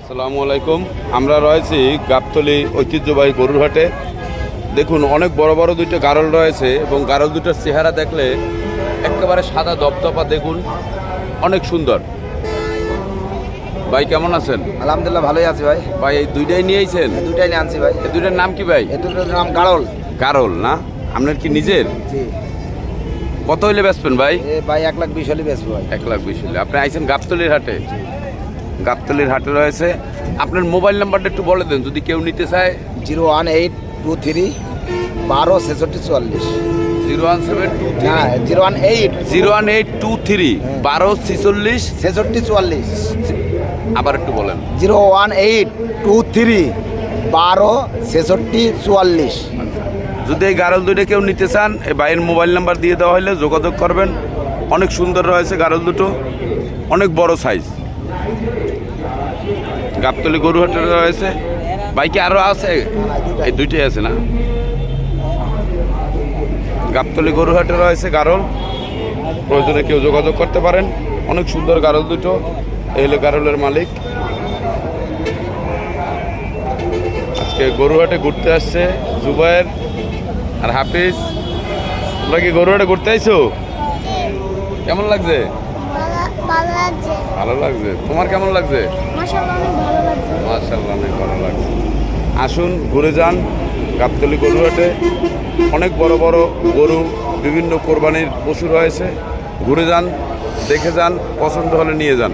আসসালামু আলাইকুম। আমরা রয়েছি গাবতলি ঐতিহ্যবাহী গরুর হাটে দেখুন অনেক বড় বড় দুইটা গারল রয়েছে এবং গারল দুটোর চেহারা দেখলে একেবারে সাদা দপদপা দেখুন। অনেক সুন্দর। ভাই কেমন আছেন? আলহামদুলিল্লাহ ভালোই আছি ভাই। ভাই এই দুইটাই নিয়েছেন? এই দুটাই নিয়ে আনছি ভাই। এই দুইটার নাম কি ভাই? এই দুটোর নাম গাড়ল গারল না? আপনার কি নিজের? জি। কত হইলে বেচবেন ভাই? এ ভাই এক লাখ বিশ হলে বেচবো ভাই। এক লাখ বিশ হইলে। আপনি আইছেন গাবতলির হাটে? গাবতলির হাটে রয়েছে। আপনার মোবাইল নাম্বারটা একটু বলে দেন যদি কেউ নিতে চায়। Zero one eight two three বারো ছেষট্টি চুয়াল্লিশ zero one seven two zero one eight. Zero one eight two three বারো ছেচল্লিশ। ছেষট্টি চুয়াল্লিশ আবার একটু বলেন। Zero one eight two three বারো ছেষট্টি চুয়াল্লিশ যদি এই গারল দুটো কেউ নিতে চান এই বাইরের মোবাইল নাম্বার দিয়ে দেওয়া হলে যোগাযোগ করবেন। অনেক সুন্দর রয়েছে গারল দুটো। অনেক বড় সাইজ। গাবতলি গরুহাটে রয়েছে বাইকে আরও আছে, এই দুইটাই আছে না? গাবতলি গরুহাটে রয়েছে গারল প্রয়োজনে কেউ যোগাযোগ করতে পারেন। অনেক সুন্দর গারল দুটো, এই হলো গারলের মালিক। আজকে গরুহাটে ঘুরতে আসছে জুবায়ের আর হাফিজ। তোমরা কি গরুহাটে ঘুরতে আইছো? কেমন লাগছে? ভালো লাগছে। ভালো লাগছে? তোমার কেমন লাগছে? মার্শাল্লাহ অনেক ভালো লাগছে। আসুন ঘুরে যান গাবতলি গরুহাটে। অনেক বড় বড় গরু বিভিন্ন কোরবানির পশু রয়েছে। ঘুরে যান দেখে যান পছন্দ হলে নিয়ে যান।